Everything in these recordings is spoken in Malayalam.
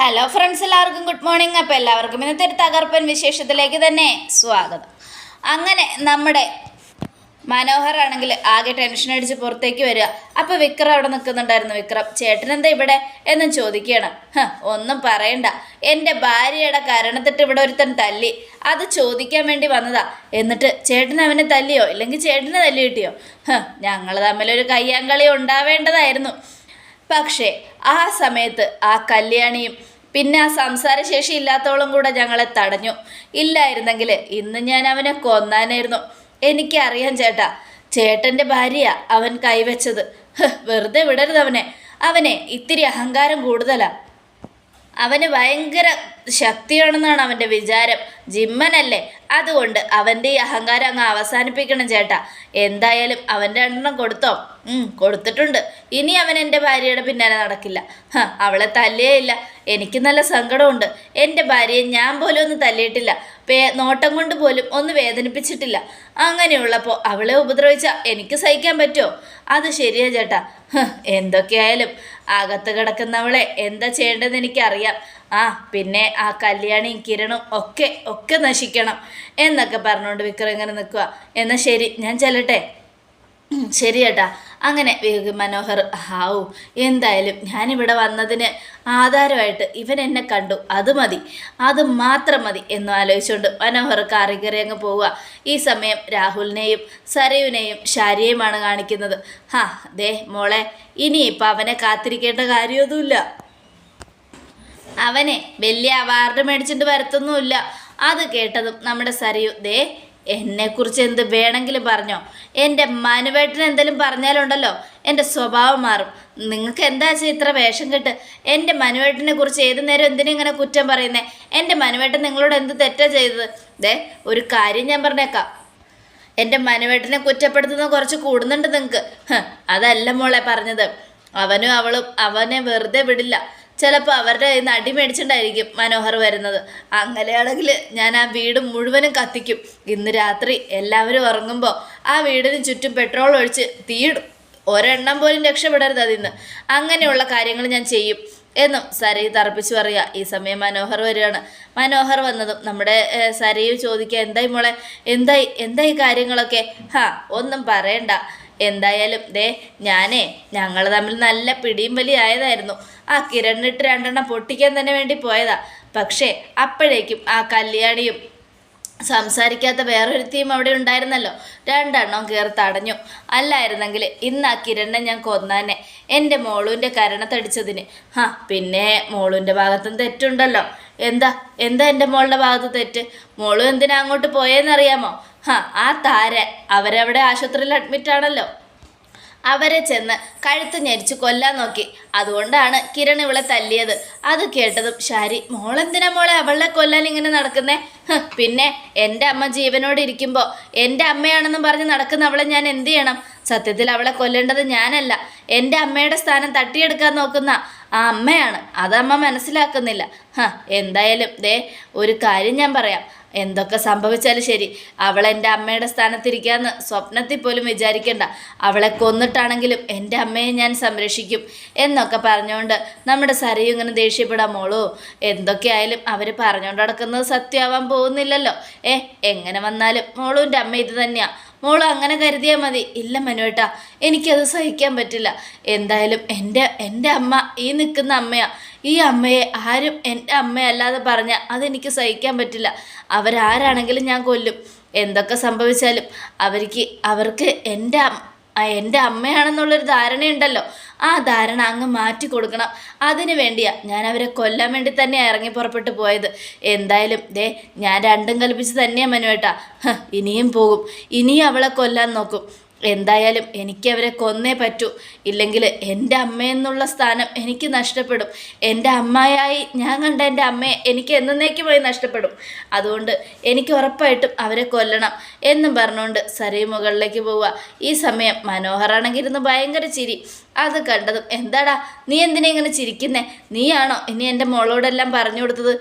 ഹലോ ഫ്രണ്ട്സ് എല്ലാവർക്കും ഗുഡ് മോർണിംഗ് അപ്പോൾ എല്ലാവർക്കും ഇന്നത്തെ ഒരു തകർപ്പൻ വിശേഷത്തിലേക്ക് തന്നെ സ്വാഗതം. അങ്ങനെ നമ്മുടെ മനോഹർ ആണെങ്കിൽ ആകെ ടെൻഷൻ അടിച്ച് പുറത്തേക്ക് വരിക. അപ്പോൾ വിക്രം അവിടെ നിൽക്കുന്നുണ്ടായിരുന്നു. വിക്രം ചേട്ടനെന്താ ഇവിടെ? എന്നും ചോദിക്കുകയാണ്. "ഹ, ഒന്നും പറയണ്ട. എന്റെ ഭാര്യയുടെ കരണത്തിട്ട് ഇവിടെ ഒരുത്തൻ തല്ലി. അത് ചോദിക്കാൻ വേണ്ടി വന്നതാ. എന്നിട്ട് ചേട്ടൻ അവനെ തല്ലിയോ? ഇല്ലെങ്കിൽ ചേട്ടനെ തല്ലി കിട്ടിയോ? ഞങ്ങൾ തമ്മിലൊരു കയ്യാങ്കളി ഉണ്ടാവേണ്ടതായിരുന്നു. പക്ഷേ ആ സമയത്ത് ആ കല്യാണിയും പിന്നെ ആ സംസാരശേഷി ഇല്ലാത്തവളും കൂടെ ഞങ്ങളെ തടഞ്ഞു. ഇല്ലായിരുന്നെങ്കിൽ ഇന്ന് ഞാൻ അവനെ കൊന്നാനായിരുന്നു. എനിക്കറിയാം ചേട്ടാ ചേട്ടന്റെ ഭാര്യ അവൻ കൈവച്ചത്. വെറുതെ വിടരുത് അവനെ. അവനെ ഇത്തിരി അഹങ്കാരം കൂടുതലാ. അവന് ഭയങ്കര ശക്തിയാണെന്നാണ് അവന്റെ വിചാരം. ജിമ്മനല്ലേ? അതുകൊണ്ട് അവന്റെ ഈ അഹങ്കാരം അങ്ങ് അവസാനിപ്പിക്കണം ചേട്ടാ. എന്തായാലും അവന്റെ എണ്ണം കൊടുത്തോ? കൊടുത്തിട്ടുണ്ട്. ഇനി അവൻ എന്റെ ഭാര്യയുടെ പിന്നാലെ നടക്കില്ല. അവളെ തല്ലിയേ ഇല്ല എനിക്ക് നല്ല സങ്കടമുണ്ട്. എന്റെ ഭാര്യയെ ഞാൻ പോലും ഒന്ന് തല്ലിയിട്ടില്ല. പേ നോട്ടം കൊണ്ട് പോലും ഒന്ന് വേദനിപ്പിച്ചിട്ടില്ല. അങ്ങനെയുള്ളപ്പോൾ അവളെ ഉപദ്രവിച്ച എനിക്ക് സഹിക്കാൻ പറ്റുമോ? അത് ശരിയാ ചേട്ടാ. എന്തൊക്കെയായാലും. അകത്ത് കിടക്കുന്നവളെ എന്താ ചെയ്യേണ്ടതെന്ന് എനിക്കറിയാം. ആ പിന്നെ ആ കല്യാണിയും കിരണും ഒക്കെ ഒക്കെ നശിക്കണം. എന്നൊക്കെ പറഞ്ഞുകൊണ്ട് വിക്രം ഇങ്ങനെ നിൽക്കുക എന്നാൽ ശരി ഞാൻ ചെല്ലട്ടെ. ഉം, ശരി ചേട്ടാ അങ്ങനെ മനോഹർ ഹാവു എന്തായാലും ഞാനിവിടെ വന്നതിന് ആധാരമായിട്ട് ഇവൻ എന്നെ കണ്ടു. അത് മതി. അത് മാത്രം മതി. എന്ന് ആലോചിച്ചുകൊണ്ട് മനോഹർ കാറി കയറി അങ്ങ് പോവുക. ഈ സമയം രാഹുലിനെയും സരയുനെയും ശാരിയെയുമാണ് കാണിക്കുന്നത്. ഹാ ദേ മോളെ ഇനിയിപ്പോൾ അവനെ കാത്തിരിക്കേണ്ട കാര്യമൊന്നുമില്ല. അവനെ വലിയ അവാർഡ് മേടിച്ചിട്ട് വരത്തൊന്നുമില്ല. അത് കേട്ടതും നമ്മുടെ സരയു ദേ എന്നെക്കുറിച്ച് എന്ത് വേണമെങ്കിലും പറഞ്ഞോ. എന്റെ മനുവേട്ടന് എന്തെങ്കിലും പറഞ്ഞാലുണ്ടല്ലോ എന്റെ സ്വഭാവം മാറും. നിങ്ങൾക്ക് എന്താ വെച്ചാൽ ഇത്ര വേഷം കെട്ട്? എന്റെ മനുവേട്ടനെ കുറിച്ച് ഏത് നേരം എന്തിനും ഇങ്ങനെ കുറ്റം പറയുന്നേ? എന്റെ മനുവേട്ടൻ നിങ്ങളോട് എന്ത് തെറ്റാ ചെയ്തത്? ദേ ഒരു കാര്യം ഞാൻ പറഞ്ഞേക്കാം. എന്റെ മനുവേട്ടനെ കുറ്റപ്പെടുത്തുന്ന കുറച്ച് കൂടുന്നുണ്ട് നിങ്ങൾക്ക് അതല്ല മോളെ പറഞ്ഞത്. അവനും അവളും അവനെ വെറുതെ വിടില്ല. ചിലപ്പോൾ അവരുടെ കയ്യിൽ നിന്ന് അടി മേടിച്ചിട്ടുണ്ടായിരിക്കും മനോഹർ വരുന്നത്. അങ്ങനെയാണെങ്കിൽ ഞാൻ ആ വീട് മുഴുവനും കത്തിക്കും. ഇന്ന് രാത്രി എല്ലാവരും ഉറങ്ങുമ്പോൾ ആ വീടിന് ചുറ്റും പെട്രോൾ ഒഴിച്ച് തീയിടും ഒരെണ്ണം പോലും രക്ഷപ്പെടരുത് അതിന്ന് അങ്ങനെയുള്ള കാര്യങ്ങൾ ഞാൻ ചെയ്യും എന്നും സരയു തറപ്പിച്ച് പറയുക ഈ സമയം മനോഹർ വരികയാണ്. മനോഹർ വന്നതും നമ്മുടെ സരയു ചോദിക്കുക എന്തായി മോളെ? എന്തായി? എന്തായി കാര്യങ്ങളൊക്കെ? ഹാ ഒന്നും പറയണ്ട. എന്തായാലും ദേ ഞാനേ ഞങ്ങൾ തമ്മിൽ നല്ല പിടിയും വലിയായതായിരുന്നു ആ കിരണിട്ട് രണ്ടെണ്ണം പൊട്ടിക്കാൻ തന്നെ വേണ്ടി പോയതാ. പക്ഷേ അപ്പോഴേക്കും ആ കല്യാണിയും സംസാരിക്കാത്ത വേറൊരുത്തിയും അവിടെ ഉണ്ടായിരുന്നല്ലോ. രണ്ടെണ്ണം കയറി തടഞ്ഞു. അല്ലായിരുന്നെങ്കിൽ ഇന്ന് ആ കിരണ്ണെ ഞാൻ കൊന്നാനെ. എന്റെ മോളുവിന്റെ കരണത്തടിച്ചതിന് ഹാ പിന്നെ മോളുവിന്റെ ഭാഗത്തും തെറ്റുണ്ടല്ലോ. എന്താ? എന്താ എന്റെ മോളുടെ ഭാഗത്ത് തെറ്റ്? മോളു എന്തിനാ അങ്ങോട്ട് പോയെന്നറിയാമോ? ആ താര അവരവിടെ ആശുപത്രിയിൽ അഡ്മിറ്റ് ആണല്ലോ. അവരെ ചെന്ന് കഴുത്ത് ഞെരിച്ച് കൊല്ലാൻ നോക്കി. അതുകൊണ്ടാണ് കിരൺ ഇവളെ തല്ലിയത്. അത് കേട്ടതും ശാരി മോളെന്തിനാ മോളെ അവളെ കൊല്ലാൻ ഇങ്ങനെ നടക്കുന്നേ? പിന്നെ എന്റെ അമ്മ ജീവനോട് ഇരിക്കുമ്പോൾ എന്റെ അമ്മയാണെന്നും പറഞ്ഞ് നടക്കുന്ന അവളെ ഞാൻ എന്ത് ചെയ്യണം? സത്യത്തിൽ അവളെ കൊല്ലേണ്ടത് ഞാനല്ല. എന്റെ അമ്മയുടെ സ്ഥാനം തട്ടിയെടുക്കാൻ നോക്കുന്ന ആ അമ്മയാണ്. അതമ്മ മനസ്സിലാക്കുന്നില്ല. ഹ എന്തായാലും ദേ ഒരു കാര്യം ഞാൻ പറയാം. എന്തൊക്കെ സംഭവിച്ചാലും ശരി. അവൾ എന്റെ അമ്മയുടെ സ്ഥാനത്തിരിക്കാന്ന് സ്വപ്നത്തിൽ പോലും വിചാരിക്കണ്ട. അവളെ കൊന്നിട്ടാണെങ്കിലും എന്റെ അമ്മയെ ഞാൻ സംരക്ഷിക്കും എന്നൊക്കെ പറഞ്ഞുകൊണ്ട് നമ്മുടെ സരയും ഇങ്ങനെ ദേഷ്യപ്പെടാൻ മോളൂ എന്തൊക്കെയായാലും അവർ പറഞ്ഞുകൊണ്ട് നടക്കുന്നത് സത്യമാവാൻ പോകുന്നില്ലല്ലോ. ഏ എങ്ങനെ വന്നാലും മോളൂന്റെ അമ്മ ഇത് തന്നെയാ. മോൾ അങ്ങനെ കരുതിയാൽ മതി. ഇല്ല മനുവേട്ടാ എനിക്കത് സഹിക്കാൻ പറ്റില്ല. എന്തായാലും എന്റെ എന്റെ അമ്മ ഈ നിൽക്കുന്ന അമ്മയാ. ഈ അമ്മയെ ആരും എന്റെ അമ്മയല്ലാതെ പറഞ്ഞാൽ അതെനിക്ക് സഹിക്കാൻ പറ്റില്ല. അവരാരാണെങ്കിലും ഞാൻ കൊല്ലും. എന്തൊക്കെ സംഭവിച്ചാലും അവർക്ക് അവർക്ക് എന്റെ എന്റെ അമ്മയാണെന്നുള്ളൊരു ധാരണയുണ്ടല്ലോ. ആ ധാരണ അങ്ങ് മാറ്റി കൊടുക്കണം. അതിനു വേണ്ടിയാ ഞാൻ അവരെ കൊല്ലാൻ വേണ്ടി തന്നെ ഇറങ്ങി പുറപ്പെട്ടു പോയത്. എന്തായാലും ദേ ഞാൻ രണ്ടും കൽപ്പിച്ച് തന്നെയാണ് മനുവേട്ടാ. ഇനിയും പോകും. ഇനിയും അവളെ കൊല്ലാൻ നോക്കും. എന്തായാലും എനിക്ക് അവരെ കൊന്നേ പറ്റൂ. ഇല്ലെങ്കിൽ എന്റെ അമ്മയെന്നുള്ള സ്ഥാനം എനിക്ക് നഷ്ടപ്പെടും. എന്റെ അമ്മയായി ഞാൻ കണ്ട എന്റെ അമ്മയെ എനിക്ക് എന്നേക്കുമായി നഷ്ടപ്പെടും. അതുകൊണ്ട് എനിക്ക് ഉറപ്പായിട്ടും അവരെ കൊല്ലണം എന്നും പറഞ്ഞുകൊണ്ട് സരയു മുകളിലേക്ക് പോവുക. ഈ സമയം മനോഹറാണെങ്കിൽ ഇരുന്ന് ഭയങ്കര ചിരി. അത് കണ്ടതും എന്താടാ നീ എന്തിനാ ഇങ്ങനെ ചിരിക്കുന്നേ? നീയാണോ ഇനി എന്റെ മോളോടെല്ലാം പറഞ്ഞു കൊടുത്തത്?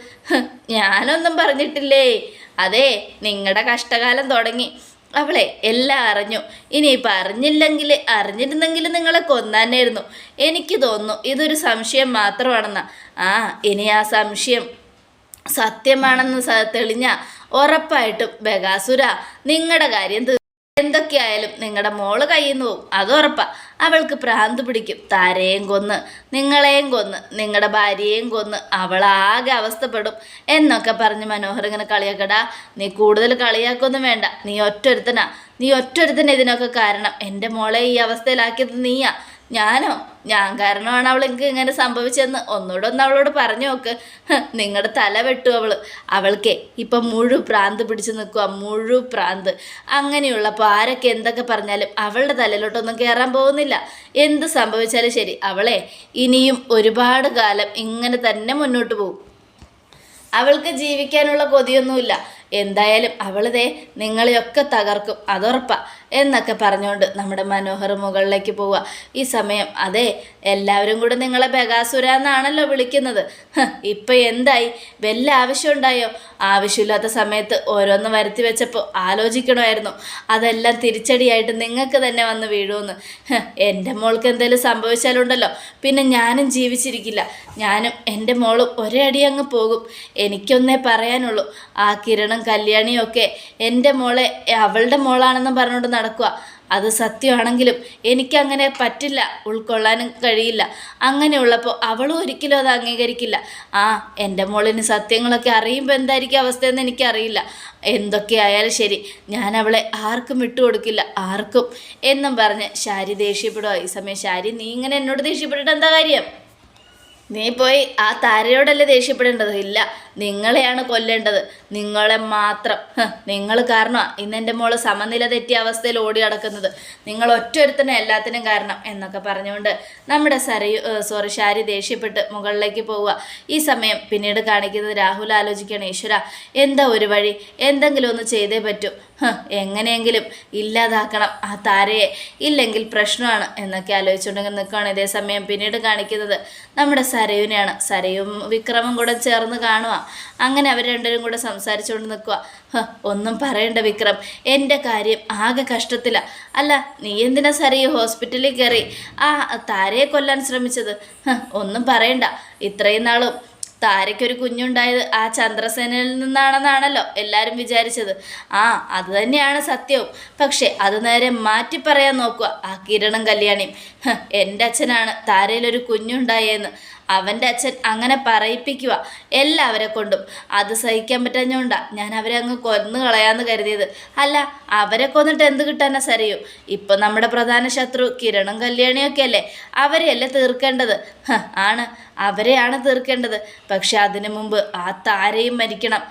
ഞാനൊന്നും പറഞ്ഞിട്ടില്ലേ? അതെ നിങ്ങളുടെ കഷ്ടകാലം തുടങ്ങി. അവളെ എല്ലാം അറിഞ്ഞു. ഇനിയിപ്പോൾ അറിഞ്ഞില്ലെങ്കിൽ അറിഞ്ഞിരുന്നെങ്കിൽ നിങ്ങളെ കൊന്നാനായിരുന്നു. എനിക്ക് തോന്നുന്നു ഇതൊരു സംശയം മാത്രമാണെന്നാ. ആ ഇനി ആ സംശയം സത്യമാണെന്ന് തെളിഞ്ഞ ഉറപ്പായിട്ടും ബഗാസുര നിങ്ങളുടെ കാര്യം എന്തൊക്കെയായാലും നിങ്ങളുടെ മോൾ കയ്യിൽ നിന്ന് അത് ഉറപ്പാ. അവൾക്ക് പ്രാന്ത് പിടിക്കും. താരയും കൊന്ന് നിങ്ങളെയും കൊന്ന് നിങ്ങളുടെ ഭാര്യയെയും കൊന്ന് അവളാകെ അവസ്ഥപ്പെടും എന്നൊക്കെ പറഞ്ഞ് മനോഹർ ഇങ്ങനെ കളിയാക്കടാ. നീ കൂടുതൽ കളിയാക്കൊന്നും വേണ്ട. നീ ഒറ്റൊരുത്തനാ. നീ ഒറ്റൊരുത്തന ഇതിനൊക്കെ കാരണം. എന്റെ മോളെ ഈ അവസ്ഥയിലാക്കിയത് നീയാ. ഞാനോ? ഞാൻ കാരണമാണ് അവൾക്ക് ഇങ്ങനെ സംഭവിച്ചതെന്ന്. ഒന്നുകൂടെ ഒന്ന് അവളോട് പറഞ്ഞു നോക്ക്. നിങ്ങളുടെ തല വെട്ടു അവൾ. അവൾക്കേ ഇപ്പം മുഴു പ്രാന്ത് പിടിച്ച് നിൽക്കുക മുഴു പ്രാന്ത്. അങ്ങനെയുള്ളപ്പോൾ ആരൊക്കെ എന്തൊക്കെ പറഞ്ഞാലും അവളുടെ തലയിലോട്ടൊന്നും കയറാൻ പോകുന്നില്ല. എന്ത് സംഭവിച്ചാലും ശരി. അവളെ ഇനിയും ഒരുപാട് കാലം ഇങ്ങനെ തന്നെ മുന്നോട്ട് പോകും അവൾക്ക് ജീവിക്കാനുള്ള കൊതിയൊന്നുമില്ല. എന്തായാലും അവളിതേ നിങ്ങളെയൊക്കെ തകർക്കും അതുറപ്പാ എന്നൊക്കെ പറഞ്ഞുകൊണ്ട് നമ്മുടെ മനോഹർ മുകളിലേക്ക് പോവുക. ഈ സമയം അതെ എല്ലാവരും കൂടെ നിങ്ങളെ ബഗാസുര എന്നാണല്ലോ വിളിക്കുന്നത്. ഇപ്പം എന്തായി? വല്ല ആവശ്യമുണ്ടായോ? ആവശ്യമില്ലാത്ത സമയത്ത് ഓരോന്ന് വരുത്തി വെച്ചപ്പോൾ ആലോചിക്കണമായിരുന്നു. അതെല്ലാം തിരിച്ചടിയായിട്ട് നിങ്ങൾക്ക് തന്നെ വന്ന് വീഴുമെന്ന്. എന്റെ മോൾക്ക് എന്തെങ്കിലും സംഭവിച്ചാലുണ്ടല്ലോ. പിന്നെ ഞാനും ജീവിച്ചിരിക്കില്ല. ഞാനും എന്റെ മോളും ഒരേ അടി അങ്ങ് പോകും. എനിക്കൊന്നേ പറയാനുള്ളൂ. ആ കിരണും കല്യാണിയും ഒക്കെ എന്റെ മോളെ അവളുടെ മോളാണെന്ന് പറഞ്ഞുകൊണ്ട് നടക്കുക അത് സത്യമാണെങ്കിലും എനിക്കങ്ങനെ പറ്റില്ല ഉൾക്കൊള്ളാനും കഴിയില്ല. അങ്ങനെയുള്ളപ്പോൾ അവളും ഒരിക്കലും അത് അംഗീകരിക്കില്ല. ആ എന്റെ മോളിന് സത്യങ്ങളൊക്കെ അറിയുമ്പോൾ എന്തായിരിക്കും അവസ്ഥയെന്ന് എനിക്കറിയില്ല. എന്തൊക്കെയായാലും ശരി ഞാൻ അവളെ ആർക്കും വിട്ടു കൊടുക്കില്ല ആർക്കും എന്നും പറഞ്ഞ് ശാരി ദേഷ്യപ്പെടുക ഈ സമയം ശാരി നീ ഇങ്ങനെ എന്നോട് ദേഷ്യപ്പെട്ടിട്ട് എന്താ കാര്യം? നീ പോയി ആ താരയോടല്ലേ ദേഷ്യപ്പെടേണ്ടത്? ഇല്ല നിങ്ങളെയാണ് കൊല്ലേണ്ടത്. നിങ്ങളെ മാത്രം. നിങ്ങൾ കാരണമാണ് ഇന്ന് എന്റെ മോൾ സമനില തെറ്റിയ അവസ്ഥയിൽ ഓടി നടക്കുന്നത്. നിങ്ങൾ ഒറ്റൊരുത്തനെ എല്ലാത്തിനും കാരണം എന്നൊക്കെ പറഞ്ഞുകൊണ്ട് നമ്മുടെ സരയു സോറി ശാരി ദേഷ്യപ്പെട്ട് മുകളിലേക്ക് പോവുക. ഈ സമയം പിന്നീട് കാണിക്കുന്നത് രാഹുൽ ആലോചിക്കുകയാണ് ഈശ്വര എന്താ ഒരു വഴി? എന്തെങ്കിലും ഒന്ന് ചെയ്തേ പറ്റൂ. എങ്ങനെയെങ്കിലും ഇല്ലാതാക്കണം. ആ താരയെ ഇല്ലെങ്കിൽ പ്രശ്നമാണ് എന്നൊക്കെ ആലോചിച്ചുകൊണ്ട് നിൽക്കുകയാണ് ഇതേ സമയം. പിന്നീട് കാണിക്കുന്നത് നമ്മുടെ സരയുവിനെയാണ്. സരയും വിക്രമും കൂടെ ചേർന്ന് കാണുക. അങ്ങനെ അവർ രണ്ടുപേരും കൂടെ സംസാരിച്ചുകൊണ്ട് നിൽക്കുക. ഒന്നും പറയണ്ട വിക്രം. എന്റെ കാര്യം ആകെ കഷ്ടത്തില. അല്ല നീ എന്തിനാ സരയു ഹോസ്പിറ്റലിൽ കയറി? ആ താരയെ കൊല്ലാൻ ശ്രമിച്ചത്. ഒന്നും പറയണ്ട. ഇത്രയും നാളും താരയ്ക്കൊരു കുഞ്ഞുണ്ടായത് ആ ചന്ദ്രസേനയിൽ നിന്നാണെന്നാണല്ലോ എല്ലാവരും വിചാരിച്ചത്. ആ അത് തന്നെയാണ് സത്യവും. പക്ഷേ അത് നേരെ മാറ്റി പറയാൻ നോക്കുക ആ കിരണും കല്യാണിയും. എന്റെ അച്ഛനാണ് താരയിലൊരു കുഞ്ഞുണ്ടായെന്ന്. അവന്റെ അച്ഛൻ അങ്ങനെ പറയിപ്പിക്കുക എല്ലാവരെ കൊണ്ടും. അത് സഹിക്കാൻ പറ്റാഞ്ഞോണ്ടാ ഞാൻ അവരെ അങ്ങ് കൊന്നു കളയാന്ന് കരുതിയത്. അല്ല അവരെ കൊന്നിട്ട് എന്ത് കിട്ടാനാ സരയോ? ഇപ്പം നമ്മുടെ പ്രധാന ശത്രു കിരണും കല്യാണിയൊക്കെ അല്ലേ അവരെയല്ലേ തീർക്കേണ്ടത്? ആണ്. അവരെയാണ് തീർക്കേണ്ടത്. പക്ഷെ അതിനു മുമ്പ് ആ താരയും മരിക്കണം.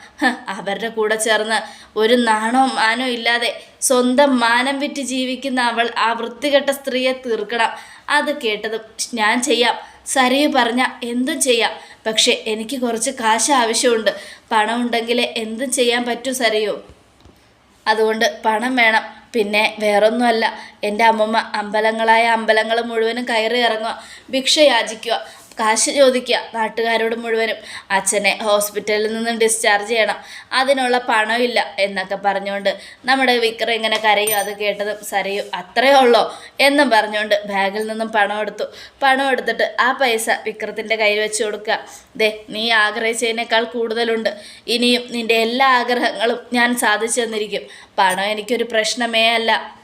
അവരുടെ കൂടെ ചേർന്ന് ഒരു നാണവും മാനവും ഇല്ലാതെ സ്വന്തം മാനം വിറ്റ് ജീവിക്കുന്ന അവൾ ആ വൃത്തികെട്ട സ്ത്രീയെ തീർക്കണം. അത് കേട്ടതും ഞാൻ ചെയ്യാം. സരയു പറഞ്ഞ എന്തും ചെയ്യാം. പക്ഷേ എനിക്ക് കുറച്ച് കാശ് ആവശ്യമുണ്ട്. പണം ഉണ്ടെങ്കിലേ എന്തും ചെയ്യാൻ പറ്റൂ സരയു. അതുകൊണ്ട് പണം വേണം. പിന്നെ വേറൊന്നുമല്ല. എന്റെ അമ്മമ്മ അമ്പലങ്ങളായ അമ്പലങ്ങൾ മുഴുവനും കയറി ഇറങ്ങുക ഭിക്ഷ യാചിക്കുക കാശ് ചോദിക്കുക നാട്ടുകാരോട് മുഴുവനും. അച്ഛനെ ഹോസ്പിറ്റലിൽ നിന്നും ഡിസ്ചാർജ് ചെയ്യണം. അതിനുള്ള പണമില്ല എന്നൊക്കെ പറഞ്ഞുകൊണ്ട് നമ്മുടെ വിക്രം ഇങ്ങനെ കരയും. അത് കേട്ടതും സരയും അത്രയേ ഉള്ളോ? എന്നും പറഞ്ഞുകൊണ്ട് ബാഗിൽ നിന്നും പണം എടുത്തു. പണം എടുത്തിട്ട് ആ പൈസ വിക്രത്തിന്റെ കയ്യിൽ വെച്ച് കൊടുക്കുക. ദേ നീ ആഗ്രഹിച്ചതിനേക്കാൾ കൂടുതലുണ്ട്. ഇനിയും നിന്റെ എല്ലാ ആഗ്രഹങ്ങളും ഞാൻ സാധിച്ചു തന്നിരിക്കും. പണം എനിക്കൊരു പ്രശ്നമേ അല്ല.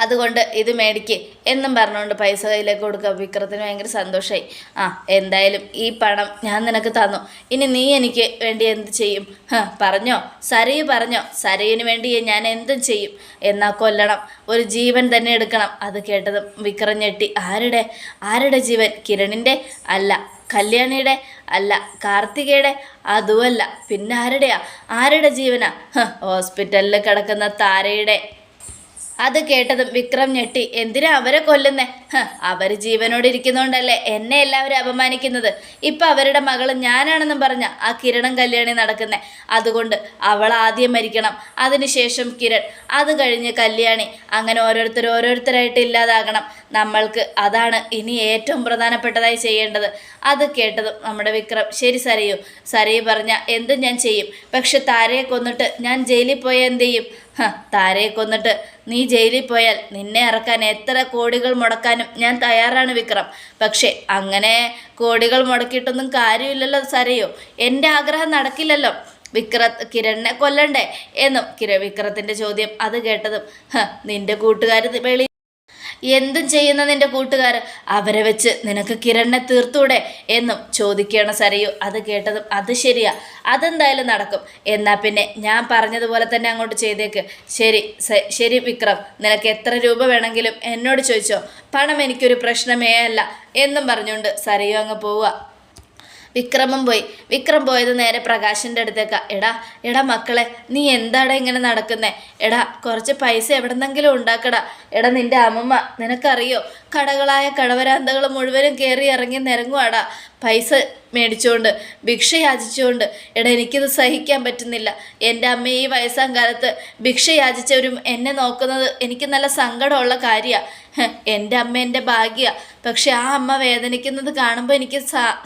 അതുകൊണ്ട് ഇത് മേടിക്ക് എന്നും പറഞ്ഞുകൊണ്ട് പൈസ കയ്യിലേക്ക് കൊടുക്കുക. വിക്രത്തിന് ഭയങ്കര സന്തോഷമായി ആ എന്തായാലും ഈ പണം ഞാൻ നിനക്ക് തന്നു. ഇനി നീ എനിക്ക് വേണ്ടി എന്ത് ചെയ്യും? പറഞ്ഞോ? സരയു പറഞ്ഞോ? സരയിന് വേണ്ടി ഞാൻ എന്തും ചെയ്യും. എന്നാ കൊല്ലണം. ഒരു ജീവൻ തന്നെ എടുക്കണം. അത് കേട്ടതും വിക്രം ഞെട്ടി. ആരുടെ? ആരുടെ ജീവൻ? കിരണിന്റെ? അല്ല. കല്യാണിയുടെ? അല്ല. കാർത്തികയുടെ? അതുമല്ല. പിന്നെ ആരുടെയാ? ആരുടെ ജീവനാ? ഹോസ്പിറ്റലിൽ കിടക്കുന്ന താരയുടെ. അത് കേട്ടതും വിക്രം ഞെട്ടി. എന്തിനാ അവരെ കൊല്ലുന്നേ? അവർ ജീവനോട് ഇരിക്കുന്നോണ്ടല്ലേ എന്നെ എല്ലാവരും അപമാനിക്കുന്നത്. ഇപ്പൊ അവരുടെ മകൾ ഞാനാണെന്നും പറഞ്ഞ ആ കിരണം കല്യാണി നടക്കുന്നേ. അതുകൊണ്ട് അവൾ ആദ്യം മരിക്കണം. അതിനുശേഷം കിരൺ. അത് കഴിഞ്ഞ് കല്യാണി. അങ്ങനെ ഓരോരുത്തർ ഓരോരുത്തരായിട്ട് ഇല്ലാതാകണം. നമ്മൾക്ക് അതാണ് ഇനി ഏറ്റവും പ്രധാനപ്പെട്ടതായി ചെയ്യേണ്ടത്. അത് കേട്ടതും നമ്മുടെ വിക്രം ശരി സരയു. സരയു പറഞ്ഞ എന്തും ഞാൻ ചെയ്യും. പക്ഷെ താരയെ കൊന്നിട്ട് ഞാൻ ജയിലിൽ പോയാൽ എന്ത് ചെയ്യും? താരയെ കൊന്നിട്ട് നീ ജയിലിൽ പോയാൽ നിന്നെ ഇറക്കാൻ എത്ര കോടികൾ മുടക്കാനും ഞാൻ തയ്യാറാണ് വിക്രം. പക്ഷേ അങ്ങനെ കോടികൾ മുടക്കിയിട്ടൊന്നും കാര്യമില്ലല്ലോ സരയോ. എന്റെ ആഗ്രഹം നടക്കില്ലല്ലോ. വിക്രത് കിരണിനെ കൊല്ലണ്ടേ? എന്നും കിര വിക്രത്തിന്റെ ചോദ്യം അത് കേട്ടതും നിന്റെ കൂട്ടുകാർ വെളി എന്തും ചെയ്യുന്ന നിന്റെ കൂട്ടുകാർ? അവരെ വെച്ച് നിനക്ക് കിരണിനെ തീർത്തൂടെ എന്നും ചോദിക്കുകയാണ് സരയു. അത് കേട്ടതും അത് ശരിയാ. അതെന്തായാലും നടക്കും. എന്നാൽ പിന്നെ ഞാൻ പറഞ്ഞതുപോലെ തന്നെ അങ്ങോട്ട് ചെയ്തേക്ക്. ശരി ശരി വിക്രം. നിനക്ക് എത്ര രൂപ വേണമെങ്കിലും എന്നോട് ചോദിച്ചോ. പണം എനിക്കൊരു പ്രശ്നമേ അല്ല എന്നും പറഞ്ഞുകൊണ്ട് സരയു അങ്ങ് പോവുക. വിക്രമം പോയി. വിക്രം പോയത് നേരെ പ്രകാശിന്റെ അടുത്തേക്കാ. എടാ എടാ മക്കളെ നീ എന്താടാ ഇങ്ങനെ നടക്കുന്നേ? എടാ കുറച്ച് പൈസ എവിടെന്നെങ്കിലും ഉണ്ടാക്കടാ. എടാ നിന്റെ അമ്മമ്മ നിനക്കറിയോ? കടകളായ കടവരാന്തകൾ മുഴുവനും കയറി ഇറങ്ങി നിരങ്ങുവാടാ. പൈസ മേടിച്ചുകൊണ്ട് ഭിക്ഷ യാചിച്ചുകൊണ്ട് എടാ എനിക്കിത് സഹിക്കാൻ പറ്റുന്നില്ല. എന്റെ അമ്മ ഈ വയസ്സാം കാലത്ത് ഭിക്ഷ യാചിച്ചവരും എന്നെ നോക്കുന്നത് എനിക്ക് നല്ല സങ്കടമുള്ള കാര്യമാണ് എന്റെ അമ്മ എന്റെ ഭാഗ്യ. പക്ഷെ ആ അമ്മ വേദനിക്കുന്നത് കാണുമ്പോൾ എനിക്ക്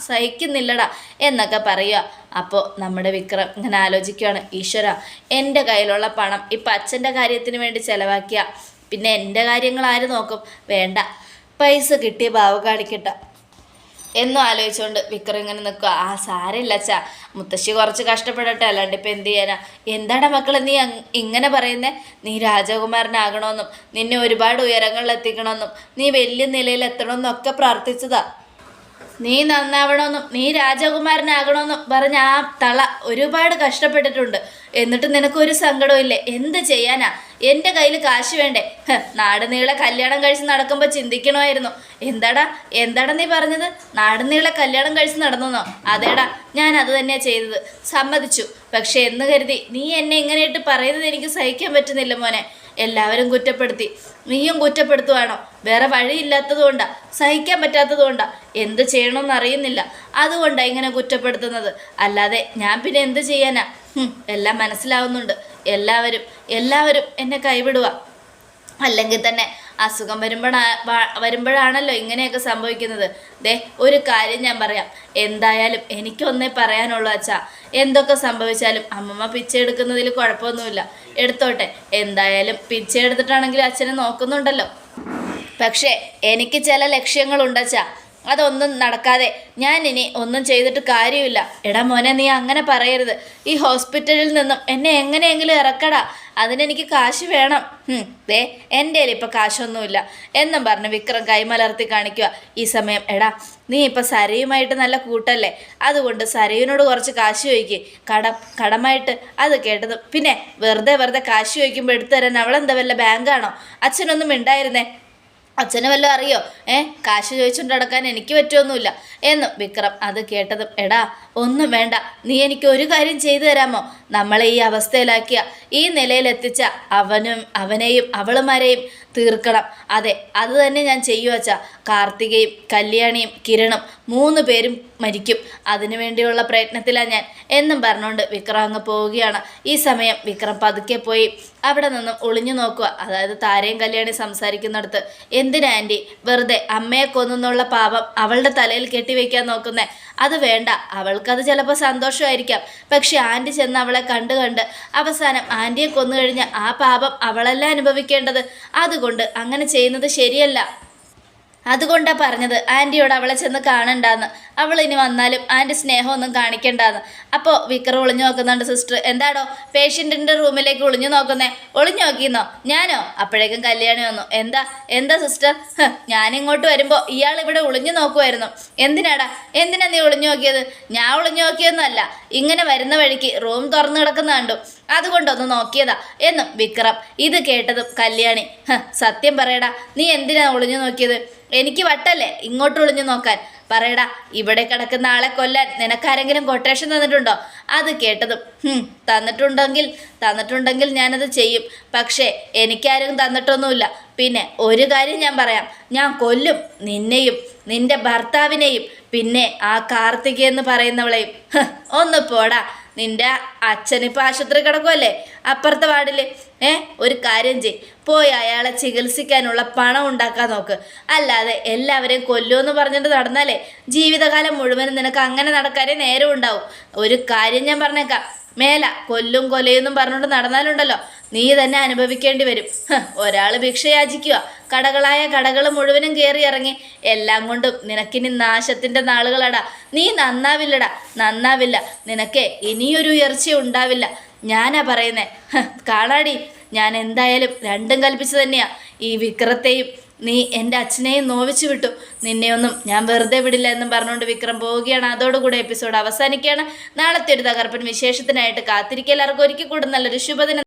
സഹിക്കുന്നില്ലടാ എന്നൊക്കെ പറയുക അപ്പോൾ നമ്മുടെ വിക്രം ഇങ്ങനെ ആലോചിക്കുകയാണ് ഈശ്വര എന്റെ കയ്യിലുള്ള പണം ഇപ്പം അച്ഛന്റെ കാര്യത്തിന് വേണ്ടി ചിലവാക്കിയ. പിന്നെ എന്റെ കാര്യങ്ങൾ ആര് നോക്കും? വേണ്ട. പൈസ കിട്ടിയ ഭാവ കാണിക്കട്ട. എന്നും ആലോചിച്ചുകൊണ്ട് വിക്രം ഇങ്ങനെ നിൽക്കുക ആ സാരമില്ല അച്ഛാ. മുത്തശ്ശി കുറച്ച് കഷ്ടപ്പെടട്ടെ അല്ലാണ്ട് ഇപ്പം എന്ത് ചെയ്യാനാ? എന്താടാ മക്കളെ നീ ഇങ്ങനെ പറയുന്നേ? നീ രാജകുമാരനാകണമെന്നും നിന്നെ ഒരുപാട് ഉയരങ്ങളിൽ എത്തിക്കണമെന്നും നീ വലിയ നിലയിൽ എത്തണമെന്നും ഒക്കെ പ്രാർത്ഥിച്ചതാ. നീ നന്നാവണമെന്നും നീ രാജകുമാരനാകണമെന്നും പറഞ്ഞ ആ തള ഒരുപാട് കഷ്ടപ്പെട്ടിട്ടുണ്ട്. എന്നിട്ട് നിനക്കൊരു സങ്കടവും ഇല്ലേ എന്ത് ചെയ്യാനാ? എന്റെ കയ്യിൽ കാശ് വേണ്ടേ? നാടുനീളെ നാട് നീളെ കല്യാണം കഴിച്ച് നടക്കുമ്പോൾ ചിന്തിക്കണമായിരുന്നു. എന്താടാ? എന്താടാ നീ പറഞ്ഞത്? നാട് നീളെ കല്യാണം കഴിച്ച് നടന്നെന്നോ? അതേടാ ഞാൻ അത് തന്നെയാണ് ചെയ്തത്. സമ്മതിച്ചു. പക്ഷെ എന്ന് കരുതി നീ എന്നെ ഇങ്ങനെയിട്ട് പറയുന്നത് എനിക്ക് സഹിക്കാൻ പറ്റുന്നില്ല മോനെ. എല്ലാവരും കുറ്റപ്പെടുത്തി. നീയും കുറ്റപ്പെടുത്തുവാണോ? വേറെ വഴിയില്ലാത്തതുകൊണ്ടാ സഹിക്കാൻ പറ്റാത്തതുകൊണ്ടാ. എന്ത് ചെയ്യണമെന്ന് അറിയുന്നില്ല. അതുകൊണ്ടാണ് ഇങ്ങനെ കുറ്റപ്പെടുത്തുന്നത്. അല്ലാതെ ഞാൻ പിന്നെ എന്ത് ചെയ്യാനാ? എല്ലാം മനസ്സിലാവുന്നുണ്ട്. എല്ലാവരും എല്ലാവരും എന്നെ കൈവിടുക. അല്ലെങ്കിൽ തന്നെ അസുഖം വരുമ്പോഴാ വരുമ്പോഴാണല്ലോ ഇങ്ങനെയൊക്കെ സംഭവിക്കുന്നത്. ദേ ഒരു കാര്യം ഞാൻ പറയാം. എന്തായാലും എനിക്കൊന്നേ പറയാനുള്ളൂ അച്ഛാ. എന്തൊക്കെ സംഭവിച്ചാലും അമ്മമ്മ പിച്ചെ എടുക്കുന്നതിൽ കുഴപ്പമൊന്നുമില്ല. എടുത്തോട്ടെ. എന്തായാലും പിച്ചെ എടുത്തിട്ടാണെങ്കിലും അച്ഛനെ നോക്കുന്നുണ്ടല്ലോ. പക്ഷേ എനിക്ക് ചില ലക്ഷ്യങ്ങളുണ്ടച്ചാ അതൊന്നും നടക്കാതെ. ഞാൻ ഇനി ഒന്നും ചെയ്തിട്ട് കാര്യമില്ല. എടാ മോനെ നീ അങ്ങനെ പറയരുത്. ഈ ഹോസ്പിറ്റലിൽ നിന്നും എന്നെ എങ്ങനെയെങ്കിലും ഇറക്കടാ. അതിനെനിക്ക് കാശ് വേണം. ദേ എന്റെ കയ്യിൽ ഇപ്പം കാശൊന്നുമില്ല. എന്നും പറഞ്ഞ് വിക്രം കൈമലർത്തി കാണിക്കുക ഈ സമയം എടാ നീ ഇപ്പം സരയുമായിട്ട് നല്ല കൂട്ടല്ലേ? അതുകൊണ്ട് സരയുവിനോട് കുറച്ച് കാശ് ചോദിക്കുക കടം കടമായിട്ട് അത് കേട്ടതും. പിന്നെ വെറുതെ വെറുതെ കാശ് ചോദിക്കുമ്പോൾ എടുത്തു തരാൻ അവളെന്താ വല്ല ബാങ്കാണോ? അച്ഛനൊന്നും മിണ്ടായിരുന്നേ? അച്ഛന് വല്ലതും അറിയോ? ഏ കാശ് ചോദിച്ചുകൊണ്ട് നടക്കാൻ എനിക്ക് പറ്റുമൊന്നുമില്ല എന്നും വിക്രം അത് കേട്ടതും എടാ ഒന്നും വേണ്ട. നീ എനിക്ക് ഒരു കാര്യം ചെയ്തു തരാമോ? നമ്മളെ ഈ അവസ്ഥയിലാക്കിയ ഈ നിലയിലെത്തിച്ച അവനും അവനെയും അവളുമാരെയും തീർക്കണം. അതെ അത് തന്നെ ഞാൻ ചെയ്യുവച്ച. കാർത്തികയും കല്യാണിയും കിരണും മൂന്ന് പേരും മരിക്കും. അതിനു വേണ്ടിയുള്ള പ്രയത്നത്തിലാണ് ഞാൻ. എന്നും പറഞ്ഞുകൊണ്ട് വിക്രം അങ്ങ് പോവുകയാണ്. ഈ സമയം വിക്രം പതുക്കെ പോയി അവിടെ നിന്നും ഒളിഞ്ഞു നോക്കുക. അതായത് താരയും കല്യാണി സംസാരിക്കുന്നിടത്ത് എന്തിനാ ആന്റി വെറുതെ അമ്മയെ കൊന്നുള്ള പാപം അവളുടെ തലയിൽ കെട്ടിവെക്കാൻ നോക്കുന്നേ. അത് വേണ്ട. അവൾക്കത് ചിലപ്പോൾ സന്തോഷമായിരിക്കാം. പക്ഷെ ആന്റി ചെന്ന് അവളെ കണ്ട് കണ്ട് അവസാനം ആന്റിയെ കൊന്നു കഴിഞ്ഞ ആ പാപം അവളല്ല അനുഭവിക്കേണ്ടത്? അതുകൊണ്ട് അങ്ങനെ ചെയ്യുന്നത് ശരിയല്ല. അതുകൊണ്ടാ പറഞ്ഞത് ആന്റിയോട് അവളെ ചെന്ന് കാണണ്ടാന്ന്. അവൾ ഇനി വന്നാലും ആന്റി സ്നേഹമൊന്നും കാണിക്കണ്ടാന്ന്. അപ്പോൾ വിക്രം ഒളിഞ്ഞു നോക്കുന്നുണ്ട് സിസ്റ്റർ. എന്താടോ പേഷ്യന്റിന്റെ റൂമിലേക്ക് ഒളിഞ്ഞു നോക്കുന്നേ. ഒളിഞ്ഞു നോക്കിയെന്നോ ഞാനോ? അപ്പോഴേക്കും കല്യാണി വന്നു. എന്താ? എന്താ സിസ്റ്റർ? ഞാനിങ്ങോട്ട് വരുമ്പോൾ ഇയാൾ ഇവിടെ ഒളിഞ്ഞു നോക്കുമായിരുന്നു എന്തിനാടാ? എന്തിനാ നീ ഒളിഞ്ഞു നോക്കിയത്? ഞാൻ ഒളിഞ്ഞു നോക്കിയൊന്നുമല്ല. ഇങ്ങനെ വരുന്ന വഴിക്ക് റൂം തുറന്നു കിടക്കുന്ന കണ്ടു. അതുകൊണ്ടൊന്ന് നോക്കിയതാ എന്നും വിക്രം. ഇത് കേട്ടതും കല്യാണി. സത്യം പറയടാ നീ എന്തിനാ ഒളിഞ്ഞു നോക്കിയത്? എനിക്ക് വട്ടല്ലേ? ഇങ്ങോട്ട് ഒളിഞ്ഞു നോക്കാൻ. പറയടാ ഇവിടെ കിടക്കുന്ന ആളെ കൊല്ലാൻ നിനക്കാരെങ്കിലും കൊട്ടേഷൻ തന്നിട്ടുണ്ടോ? അത് കേട്ടതും "ഹും, തന്നിട്ടുണ്ടെങ്കിൽ തന്നിട്ടുണ്ടെങ്കിൽ ഞാനത് ചെയ്യും. പക്ഷേ എനിക്കാരും തന്നിട്ടൊന്നുമില്ല. പിന്നെ ഒരു കാര്യം ഞാൻ പറയാം. ഞാൻ കൊല്ലും നിന്നെയും നിന്റെ ഭർത്താവിനെയും പിന്നെ ആ കാർത്തികയെന്ന് പറയുന്നവളെയും. ഒന്ന് പോടാ. നിന്റെ അച്ഛനിപ്പോൾ ആശുപത്രി കിടക്കുമല്ലേ അപ്പുറത്തെ വാർഡിൽ ഏ ഒരു കാര്യം ചെയ് പോയി അയാളെ ചികിത്സിക്കാനുള്ള പണം ഉണ്ടാക്കാൻ നോക്ക്. അല്ലാതെ എല്ലാവരെയും കൊല്ലുമെന്ന് പറഞ്ഞിട്ട് നടന്നാലേ ജീവിതകാലം മുഴുവനും നിനക്ക് അങ്ങനെ നടക്കാനേ നേരം ഉണ്ടാവും ഒരു കാര്യം ഞാൻ പറഞ്ഞേക്കാം. മേല കൊല്ലും കൊലയെന്നും പറഞ്ഞുകൊണ്ട് നടന്നാലുണ്ടല്ലോ. നീ തന്നെ അനുഭവിക്കേണ്ടി വരും. ഒരാൾ ഭിക്ഷ യാചിക്കുക കടകളായ കടകൾ മുഴുവനും കയറി ഇറങ്ങി. എല്ലാം കൊണ്ടും നിനക്കിനി നാശത്തിന്റെ നാളുകളടാ. നീ നന്നാവില്ലടാ. നന്നാവില്ല. നിനക്ക് ഇനിയൊരു ഉയർച്ച ഉണ്ടാവില്ല. ഞാനാ പറയുന്നേ. കാണാടി. ഞാൻ എന്തായാലും രണ്ടും കൽപ്പിച്ചു തന്നെയാ. ഈ വിക്രത്തെയും നീ എന്റെ അച്ഛനെയും നോവിച്ചു വിട്ടു. നിന്നെയൊന്നും ഞാൻ വെറുതെ വിടില്ല എന്നും പറഞ്ഞുകൊണ്ട് വിക്രം പോവുകയാണ്. അതോടുകൂടെ എപ്പിസോഡ് അവസാനിക്കുകയാണ്. നാളത്തെ ഒരു തകർപ്പൻ വിശേഷത്തിനായിട്ട് കാത്തിരിക്കുക എല്ലാവർക്കും ഒരിക്കൽ നല്ലൊരു ശുഭദിനം